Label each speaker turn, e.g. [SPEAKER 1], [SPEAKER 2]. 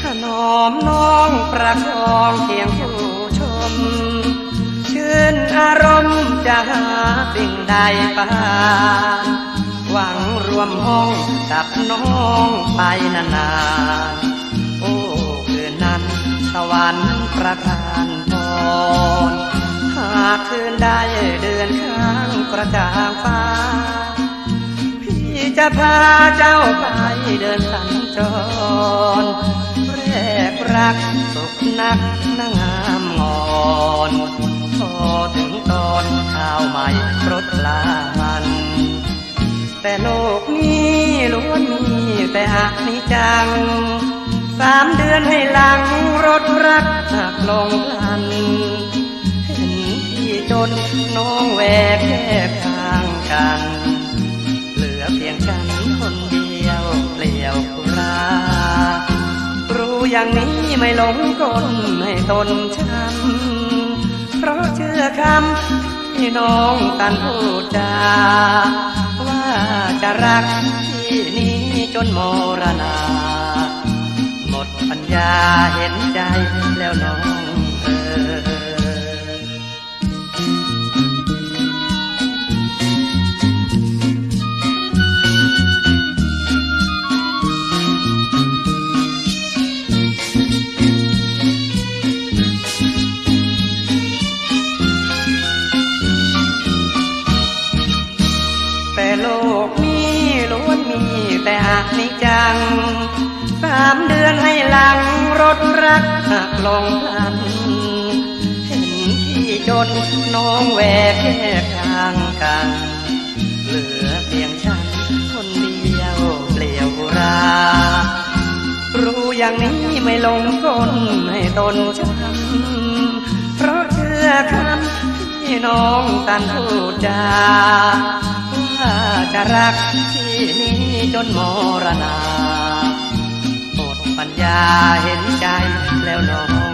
[SPEAKER 1] ถนมน้องประคองเคียงผู้ชม ชื่นอารมณ์จะหาสิ่งใดปาน หวังรวมห้องกับน้องไปนานๆโอ้คืนนั้นสวรรค์ประทานพรหากคืนได้เดือนข้างกระจ่างฟ้า พี่จะพาเจ้าไปเดินสัญจรแรกรักสุขนักนางา แต่โลกนี้ล้วนมีแต่หักนิจัง สามเดือนให้หลังรถรักหักลงพัน เห็นพี่จนน้องแหวกแยกทางกัน เหลือเพียงฉันคนเดียวเปลี่ยวรา รู้อย่างนี้ไม่หลงกลให้ตนช้ำเพราะเชื่อคำที่น้องตันพูดจา จะรักที่นี้จนโมรณา หมดปัญญาเห็นใจแล้วน้อง นิจัง สามเดือนให้หลังรถรักหักลงพลัน เห็นพี่จนน้องแหวกแยกทางกันเหลือเพียงฉันคนเดียวเปลี่ยวรา รู้อย่างนี้ไม่ลงกลให้ตนช้ำเพราะเชื่อคำที่น้องตันพูดจาว่าจะรักที นี้จนมรณาหมดปัญญาเห็นใจแล้วน้อง